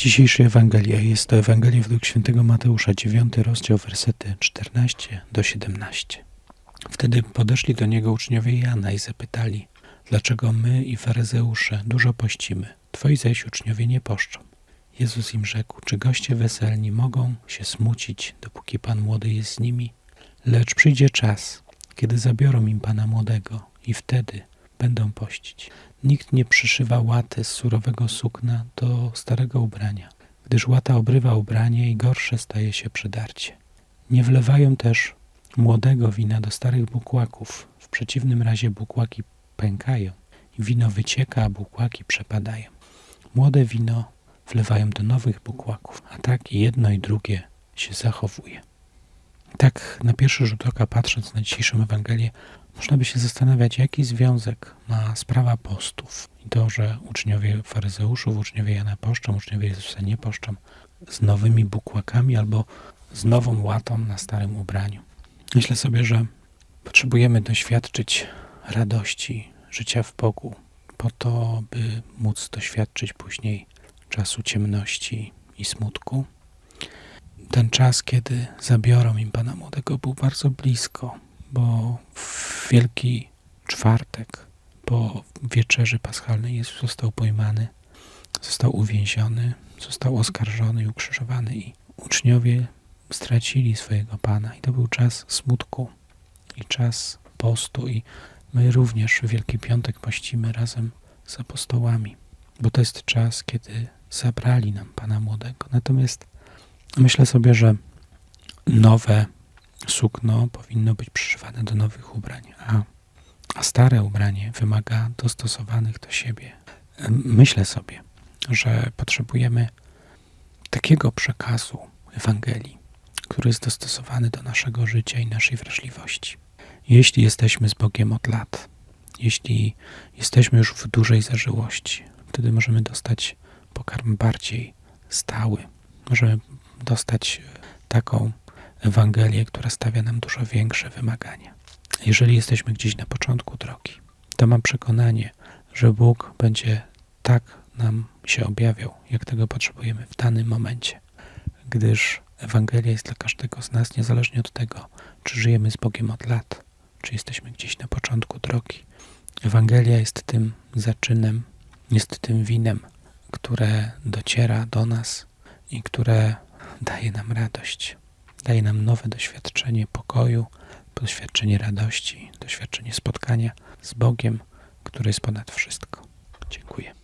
Dzisiejsza Ewangelia jest to Ewangelia według świętego Mateusza, 9 rozdział, wersety 14 do 17. Wtedy podeszli do niego uczniowie Jana i zapytali, dlaczego my i faryzeusze dużo pościmy, twoi zaś uczniowie nie poszczą. Jezus im rzekł, czy goście weselni mogą się smucić, dopóki Pan młody jest z nimi? Lecz przyjdzie czas, kiedy zabiorą im Pana młodego i wtedy będą pościć. Nikt nie przyszywa łaty z surowego sukna do starego ubrania, gdyż łata obrywa ubranie i gorsze staje się przydarcie. Nie wlewają też młodego wina do starych bukłaków, w przeciwnym razie bukłaki pękają wino wycieka, a bukłaki przepadają. Młode wino wlewają do nowych bukłaków, a tak jedno i drugie się zachowuje. Tak na pierwszy rzut oka patrząc na dzisiejszą Ewangelię, można by się zastanawiać, jaki związek ma sprawa postów i to, że uczniowie faryzeuszów, uczniowie Jana poszczą, uczniowie Jezusa nie poszczą z nowymi bukłakami albo z nową łatą na starym ubraniu. Myślę sobie, że potrzebujemy doświadczyć radości życia w Bogu, po to, by móc doświadczyć później czasu ciemności i smutku. Ten czas, kiedy zabiorą im Pana Młodego, był bardzo blisko, bo w Wielki Czwartek po wieczerzy paschalnej Jezus został pojmany, został uwięziony, został oskarżony i ukrzyżowany i uczniowie stracili swojego Pana i to był czas smutku i czas postu i my również w Wielki Piątek pościmy razem z apostołami, bo to jest czas, kiedy zabrali nam Pana Młodego. Natomiast myślę sobie, że nowe sukno powinno być przyszywane do nowych ubrań, a, a stare ubranie wymaga dostosowanych do siebie. Myślę sobie, że potrzebujemy takiego przekazu Ewangelii, który jest dostosowany do naszego życia i naszej wrażliwości. Jeśli jesteśmy z Bogiem od lat, jeśli jesteśmy już w dużej zażyłości, wtedy możemy dostać pokarm bardziej stały. Możemy dostać taką Ewangelię, która stawia nam dużo większe wymagania. Jeżeli jesteśmy gdzieś na początku drogi, to mam przekonanie, że Bóg będzie tak nam się objawiał, jak tego potrzebujemy w danym momencie, gdyż Ewangelia jest dla każdego z nas, niezależnie od tego, czy żyjemy z Bogiem od lat, czy jesteśmy gdzieś na początku drogi. Ewangelia jest tym zaczynem, jest tym winem, które dociera do nas i które daje nam radość, daje nam nowe doświadczenie pokoju, doświadczenie radości, doświadczenie spotkania z Bogiem, który jest ponad wszystko. Dziękuję.